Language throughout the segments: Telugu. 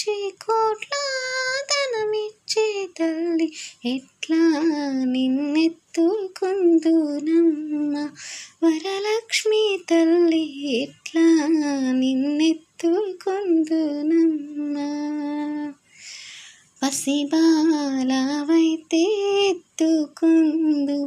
పిలిచే కోట్ల ధనమిచ్చే తల్లి ఎట్లా నిన్నెత్తుకుందునమ్మ? వరలక్ష్మి తల్లి ఎట్లా నిన్నెత్తుకుందునమ్మ? పసిబాలవైతే ఎత్తుకుందు.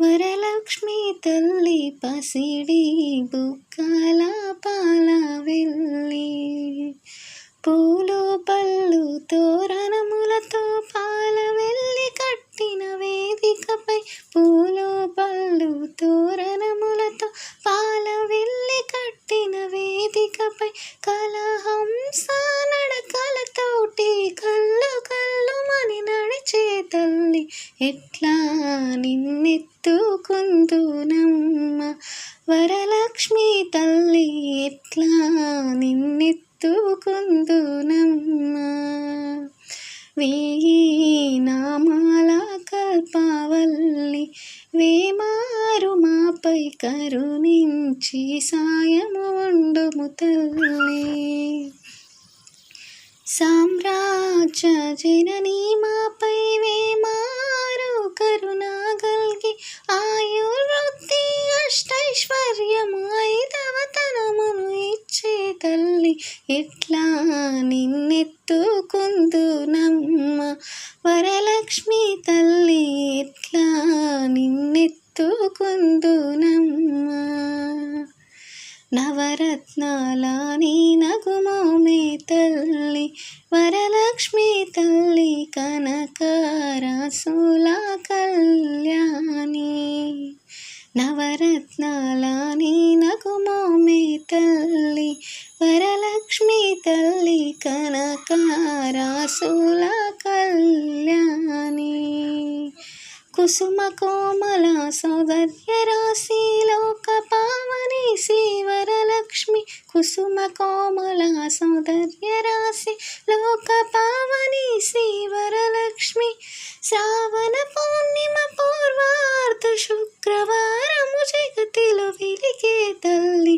వరలక్ష్మి తల్లి పసిడి బుక్కల పాల వెళ్ళి పూల పళ్ళు తోరణములతో పాల వెళ్ళి కట్టిన వేదికపై పూలు పళ్ళు తోరణములతో పాల వెళ్ళి కట్టిన వేదికపై కలహంస నడకలతోటి కళ్ళు కళ్ళు మని నడిచే తల్లి ఎట్లా నిన్నెత్తుకుందునమ్మ? వరలక్ష్మి తల్లి ఎట్లా నిన్నెత్తుకుందునమ్మ వేయి నామాల కల్పవల్లి వేమారు మాపై కరుణించి సాయము ఉండుము తల్లి. సామ్రాజ్య జనని మాపై వేమారు కరుణాగల్గి ఆయుర్వృద్ధి అష్టైశ్వర్యము తల్లి ఎట్లా నిన్నెత్తుకుందునమ్మ? వరలక్ష్మి తల్లి ఎట్లా నిన్నెత్తుకుందునమ్మ? నవరత్నాల నీ నగుమోమే తల్లి వరలక్ష్మి తల్లి కనకారాసుల కళ్యాణి. నవరత్నాల తల్లి కనకారాసుల కళ్యాణి. కుసుమ కోమల సౌందర్య రాశి లోక పావని శ్రీవరలక్ష్మి. కుసుమ కోమల సౌందర్య రాశి లోక పావని శ్రీవరలక్ష్మి. శ్రావణ పూర్ణిమ పూర్ణ